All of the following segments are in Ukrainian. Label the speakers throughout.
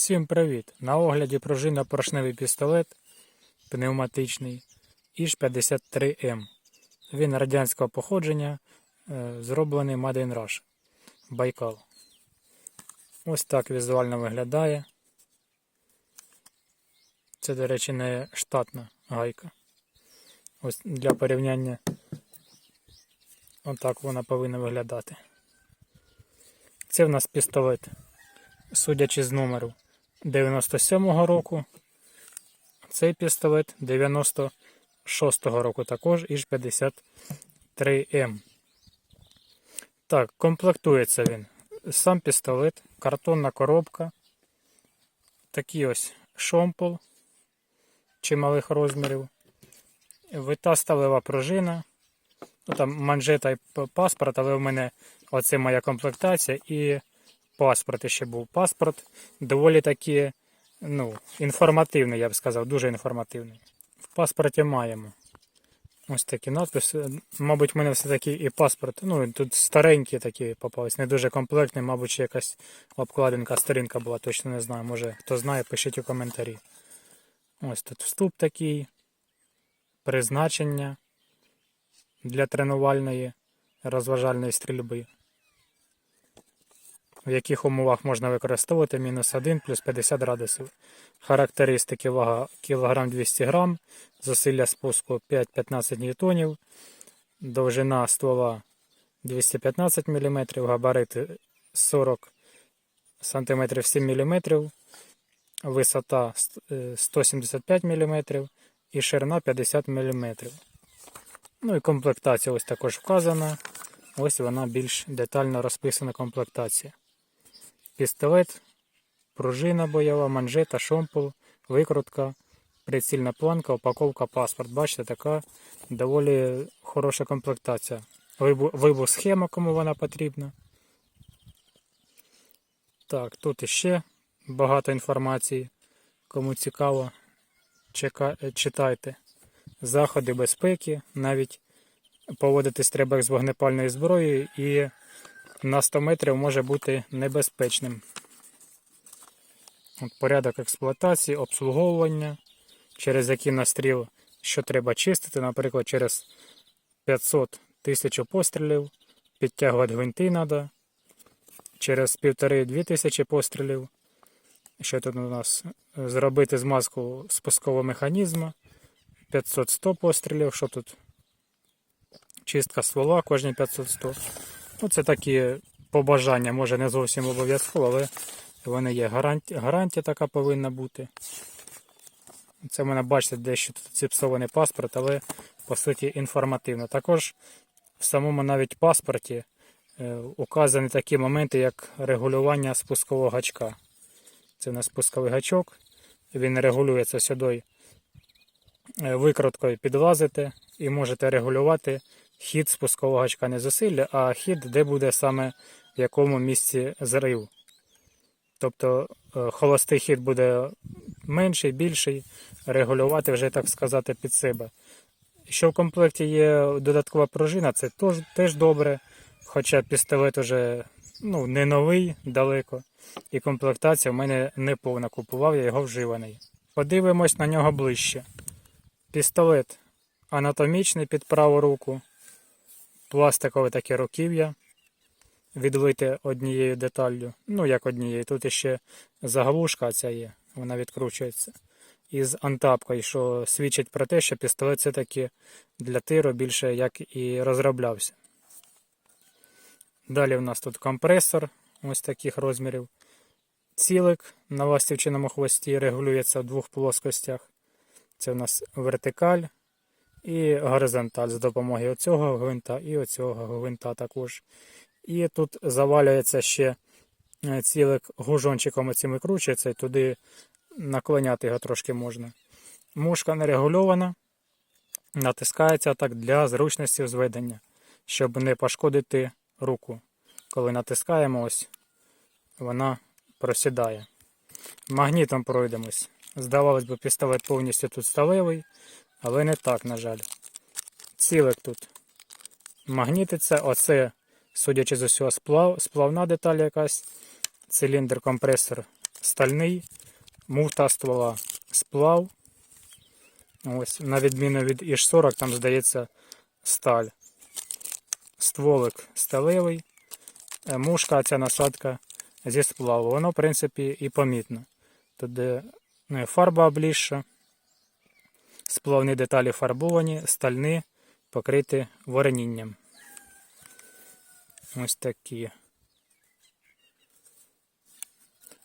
Speaker 1: Всім привіт! На огляді пружинно-поршневий пістолет пневматичний Іж 53М. Він радянського походження, е, зроблений Made in Russia. Байкал. Ось так візуально виглядає. Це, до речі, не штатна гайка. Ось для порівняння. Отак вона повинна виглядати. Це в нас пістолет судячи з номеру 97-го року. Цей пістолет 96-го року також іж 53М. Так, комплектується він. Сам пістолет, картонна коробка, такий ось шомпол чималих розмірів, вита сталева пружина. Ну, там манжета і паспорт, але в мене оце моя комплектація і паспорт ще був. Паспорт доволі таки ну, інформативний, я б сказав, дуже інформативний. В паспорті маємо. Ось такі надписи. Мабуть, в мене все-таки і паспорт. Ну, тут старенькі такі попались, не дуже комплектний, мабуть, якась обкладинка, сторінка була, точно не знаю. Може, хто знає, пишіть у коментарі. Ось тут вступ такий, призначення для тренувальної розважальної стрільби в яких умовах можна використовувати мінус 1 плюс 50 градусів. Характеристики вага кілограм 200 грам, зусилля спуску 5-15 ньютонів, довжина ствола 215 мм, габарити 40 см 7 мм, висота е, 175 мм і ширина 50 мм. Ну і комплектація ось також вказана. Ось вона більш детально розписана комплектація пістолет, пружина бойова, манжета, шомпол, викрутка, прицільна планка, упаковка, паспорт. Бачите, така доволі хороша комплектація. Вибу- Вибух схема, кому вона потрібна. Так, тут іще багато інформації. Кому цікаво, читайте. Заходи безпеки, навіть поводитись треба як з вогнепальною зброєю і на 100 метрів може бути небезпечним. От порядок експлуатації, обслуговування, через який настріл, що треба чистити, наприклад, через 500 тисяч пострілів, підтягувати гвинти треба, через 1,5-2 тисячі пострілів. Що тут у нас? Зробити змазку спускового механізму, 500-100 пострілів, що тут? Чистка ствола кожні 500-100. Ну, це такі побажання, може не зовсім обов'язково, але вони є. Гарантія, гарантія така повинна бути. Це в мене, бачите, дещо тут зіпсований паспорт, але по суті інформативно. Також в самому навіть паспорті е, указані такі моменти, як регулювання спускового гачка. Це у нас спусковий гачок, він регулюється сюди е, викруткою підлазите і можете регулювати хід спускового гачка не зусилля, а хід, де буде саме в якому місці зрив. Тобто е, холостий хід буде менший, більший, регулювати вже, так сказати, під себе. Що в комплекті є додаткова пружина, це теж, добре. Хоча пістолет уже ну, не новий далеко. І комплектація в мене не повна. Купував я його вживаний. Подивимось на нього ближче. Пістолет анатомічний під праву руку пластикове таке руків'я, відлите однією деталлю. Ну, як однією. Тут іще заглушка ця є, вона відкручується. Із антапкою, що свідчить про те, що пістолет все таки для тиру більше як і розроблявся. Далі в нас тут компресор ось таких розмірів. Цілик на ластівчиному хвості регулюється в двох плоскостях. Це у нас вертикаль і горизонталь за допомогою оцього гвинта і оцього гвинта також. І тут завалюється ще е, цілик гужончиком оцим викручується, і туди наклоняти його трошки можна. Мушка не регульована, натискається так для зручності зведення, щоб не пошкодити руку. Коли натискаємо, ось вона просідає. Магнітом пройдемось. Здавалось би, пістолет повністю тут сталевий, але не так, на жаль. Цілик тут магнітиться, оце, судячи з усього, сплав, сплавна деталь якась, циліндр компресор стальний, муфта ствола сплав. Ось, на відміну від Іж-40, там здається сталь. Стволик сталевий, е, мушка, ця насадка зі сплаву. Воно, в принципі, і помітно. Тут ну, фарба обліжша, сплавні деталі фарбовані, стальні, покриті воронінням. Ось такі.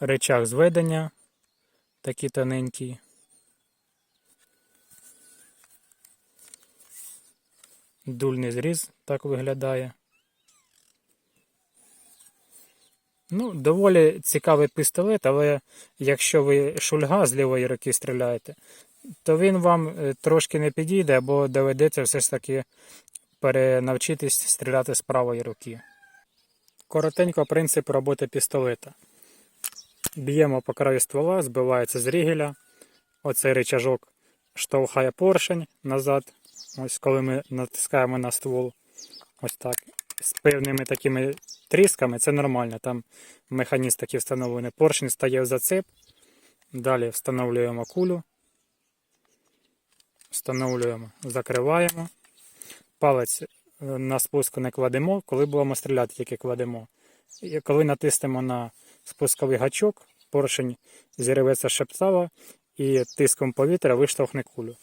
Speaker 1: Речах зведення, такі тоненькі. Дульний зріз так виглядає. Ну, доволі цікавий пістолет, але якщо ви шульга з лівої руки стріляєте, то він вам е, трошки не підійде, або доведеться все ж таки перенавчитись стріляти з правої руки. Коротенько принцип роботи пістолета. Б'ємо по краю ствола, збивається з рігеля. Оцей рычажок штовхає поршень назад. Ось коли ми натискаємо на ствол. Ось так. З певними такими трісками це нормально. Там механізм такий встановлений. Поршень стає в зацеп. Далі встановлюємо кулю. Встановлюємо, закриваємо. Палець е, на спуску не кладемо, коли будемо стріляти, тільки кладемо. І коли натиснемо на спусковий гачок, поршень зірветься шептава і тиском повітря виштовхне кулю.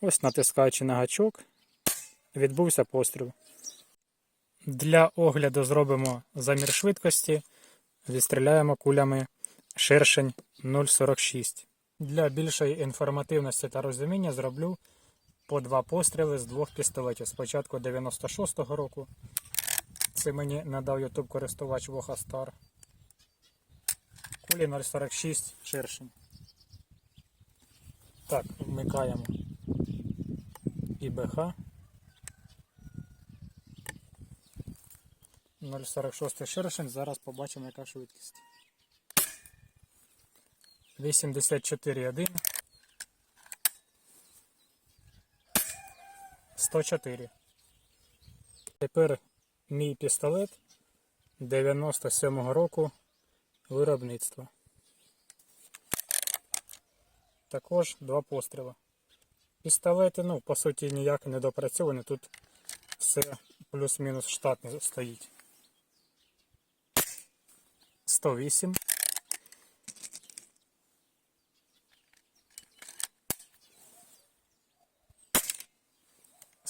Speaker 1: Ось натискаючи на гачок, відбувся постріл. Для огляду зробимо замір швидкості, відстріляємо кулями шершень 0,46. Для більшої інформативності та розуміння зроблю по два постріли з двох пістолетів. Спочатку 96-го року. Це мені надав YouTube користувач Вохастар. Кулі 0,46 шершень. Так, вмикаємо ІБХ. 0,46 шершень. Зараз побачимо, яка швидкість. 84,1. 104. Тепер мій пістолет 97-го року виробництва. Також два постріли. Пістолети, ну, по суті, ніяк не допрацьовані. Тут все плюс-мінус штатно стоїть. 108.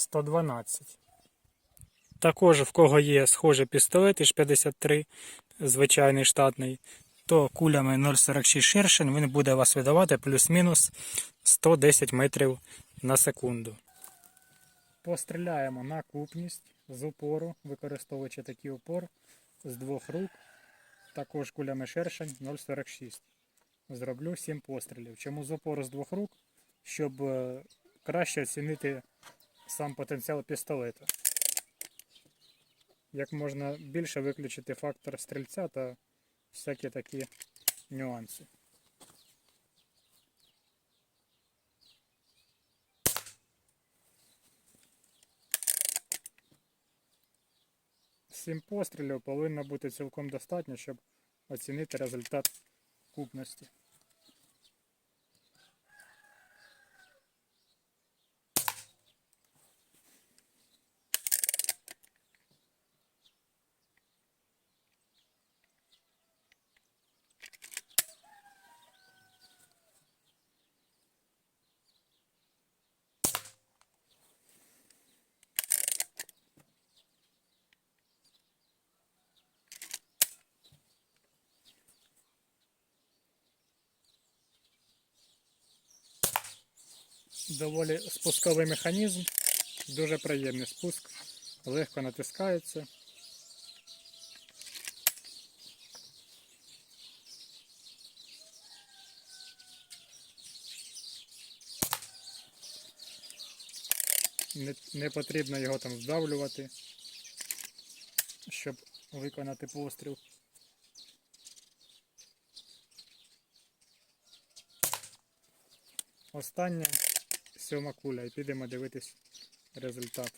Speaker 1: 112. Також в кого є схожий пістолет із 53, звичайний штатний, то кулями 0,46 ширшин він буде вас видавати плюс-мінус 110 метрів на секунду. Постріляємо на купність з упору, використовуючи такий упор з двох рук. Також кулями шершень 0,46. Зроблю 7 пострілів. Чому з упору з двох рук? Щоб е, краще оцінити сам потенціал пістолета. Як можна більше виключити фактор стрільця та всякі такі нюанси. Сім пострілів повинно бути цілком достатньо, щоб оцінити результат купності. Доволі спусковий механізм, дуже приємний спуск, легко натискається. Не, не потрібно його там здавлювати, щоб виконати постріл. Остання сьома куля і підемо дивитись результат.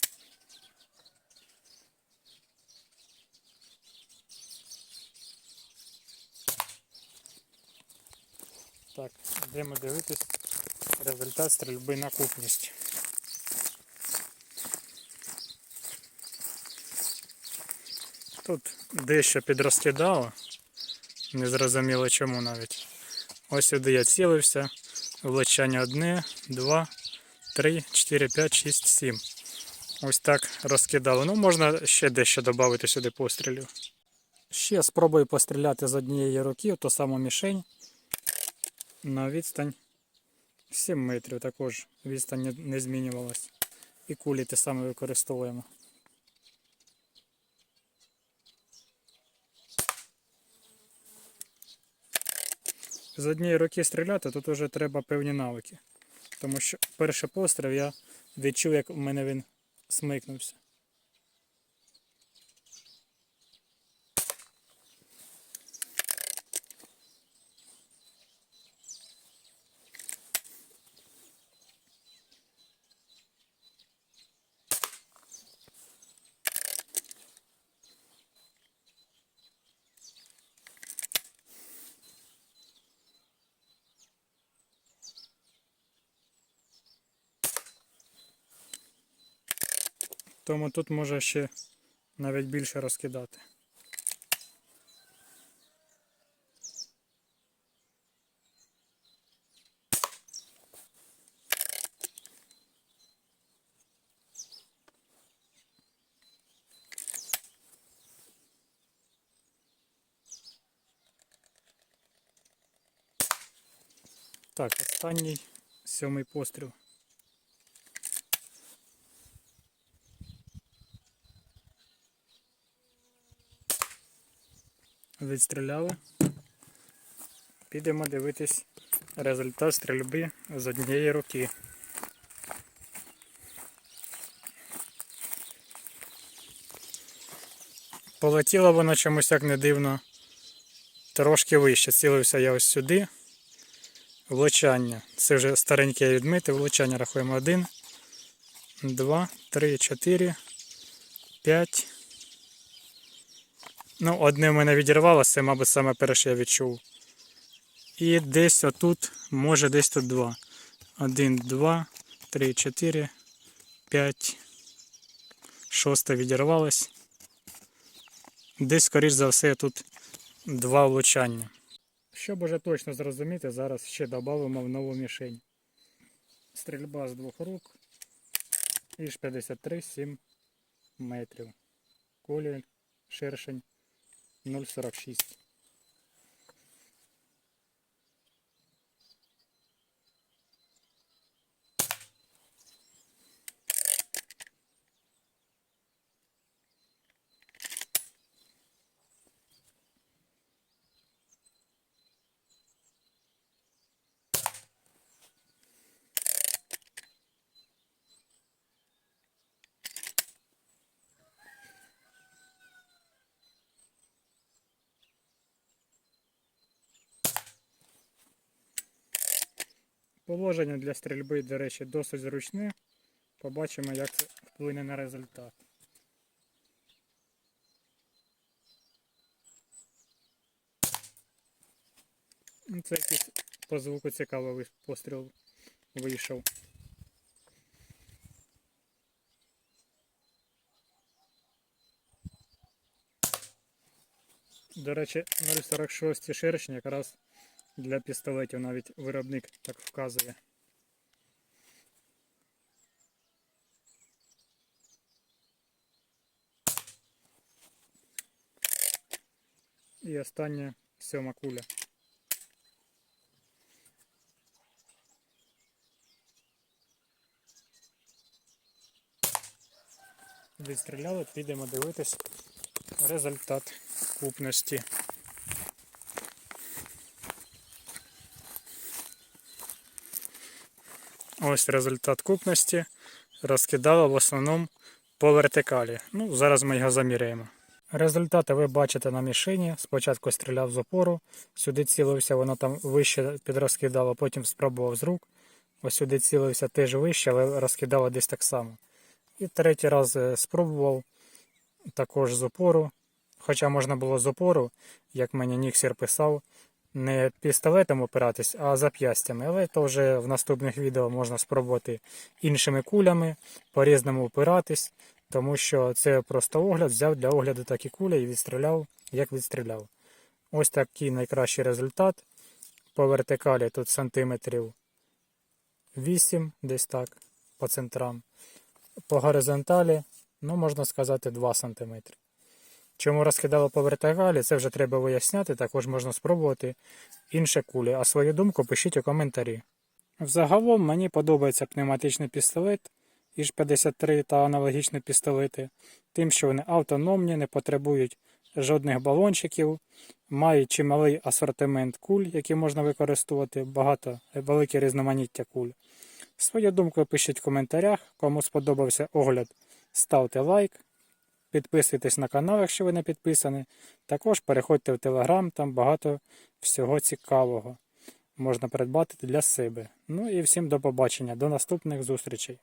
Speaker 1: Так, йдемо дивитись результат стрільби на купність. Тут дещо підрозкидало, не зрозуміло чому навіть. Ось сюди я цілився. Влучання одне, два, три, чотири, п'ять, шість, сім. Ось так розкидало. Ну, можна ще дещо додати сюди пострілів. Ще спробую постріляти з однієї руки, ту саму мішень на відстань 7 метрів. Також відстань не- змінювалась. І кулі те саме використовуємо. З однієї руки стріляти тут вже треба певні навики. Тому що перший постріл я відчув, як в мене він смикнувся. Тому тут може ще навіть більше розкидати. Так, останній сьомий постріл. Відстріляли. Підемо дивитись результат стрільби з однієї руки. Полетіло воно чомусь як не дивно. Трошки вище. Цілився я ось сюди. Влучання. Це вже стареньке я відмитив. Влучання рахуємо 1, 2, 3, 4, 5. Ну, одне в мене відірвалося, це, мабуть, саме перше я відчув. І десь отут, може десь тут два. Один, два, три, чотири, п'ять. Шосте відірвалось. Десь, скоріш за все, тут два влучання. Щоб уже точно зрозуміти, зараз ще додамо в нову мішень. Стрільба з двох рук. Іж 53, 7 метрів. Кулі, шершень 0,46. Положення для стрільби, до речі, досить зручне. Побачимо, як це вплине на результат. Ну, Це якийсь по звуку цікавий постріл вийшов. До речі, 0,46 шершень якраз для пістолетів навіть виробник так вказує. І остання сьома куля. Відстріляли, підемо дивитись результат купності. Ось результат купності. Розкидало в основному по вертикалі. Ну, зараз ми його заміряємо. Результати ви бачите на мішені. Спочатку стріляв з опору, сюди цілився, воно там вище підрозкидало, потім спробував з рук. Ось сюди цілився теж вище, але розкидало десь так само. І третій раз е, спробував також з опору. Хоча можна було з опору, як мені Ніксір писав, не пістолетом опиратись, а зап'ястями. Але то вже в наступних відео можна спробувати іншими кулями, по-різному опиратись, тому що це просто огляд, взяв для огляду такі кулі і відстріляв, як відстріляв. Ось такий найкращий результат. По вертикалі тут сантиметрів 8, десь так, по центрам. По горизонталі, ну, можна сказати, 2 см. Чому розкидало по вертикалі, це вже треба виясняти, також можна спробувати інші кулі. А свою думку пишіть у коментарі. Взагалом мені подобається пневматичний пістолет іж 53 та аналогічні пістолети, тим, що вони автономні, не потребують жодних балончиків, мають чималий асортимент куль, які можна використовувати, багато велике різноманіття куль. Свою думку пишіть в коментарях. Кому сподобався огляд, ставте лайк. Підписуйтесь на канал, якщо ви не підписані. Також переходьте в Телеграм, там багато всього цікавого можна придбати для себе. Ну і всім до побачення, до наступних зустрічей.